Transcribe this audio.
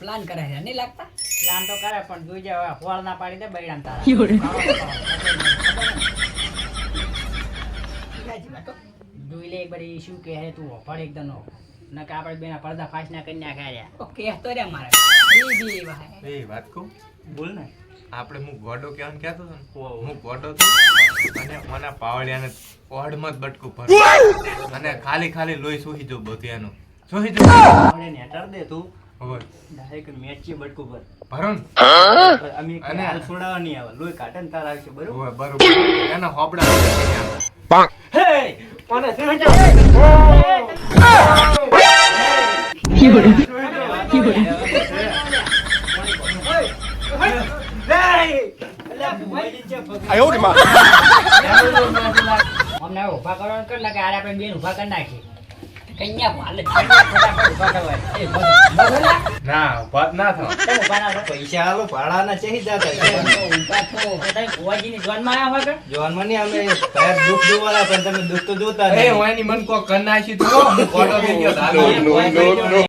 Plan કરે છે. નહીં લાગતા? પ્લાન તો કરે પણ જોઈ જાય હવે હોળ ના પાડી દે બૈરામ તારા. જોઈ લે એક બારી શું કહે છે તું હોફળ એકદમ. નો નકર આપણે બેના પડદા ફાસ ના કરી નાખ્યા રહ્યા. ઓકે તો રે મારે. બી બી ભાઈ એ વાત કહું? બોલ ને. આપણે હું ગોડો કહેવાનું કહેતો હતો ને? હું ગોડો હતો અને મને પાવડિયાને ઓઢમાં જ બટકું ભર્યું. અને ખાલી ખાલી લોહી સુહી જો બધું એનું. સુહી જવું ને નેટર દે તું. હોય ડાયરેક્ટ મેચ છે બટકું પર ભરો અમે અને- હાલ છોડાવવા નહીં આવે લોહી કાઢે ને તાર આવશે બરોબર હોય બરોબર એના હોબડા આવે. હે મને સમજાવ અમને હવે ઊભા કરવાનું કર ને કે આરે આપણે બેન ઊભા કરી નાખીએ કન્યા બધું. ના વાત ના થાવ ના? પૈસા આલો ભાડાના ચહી જતા કુંવરજીની જોનમાં આવ્યા હોય કે? જોનમાં નહીં અમે સાહેબ દુઃખ જોવાના પણ તમે દુઃખ તો જોતા એ નહીં હું એની મન કોક કરી નાખી તો હું ગયો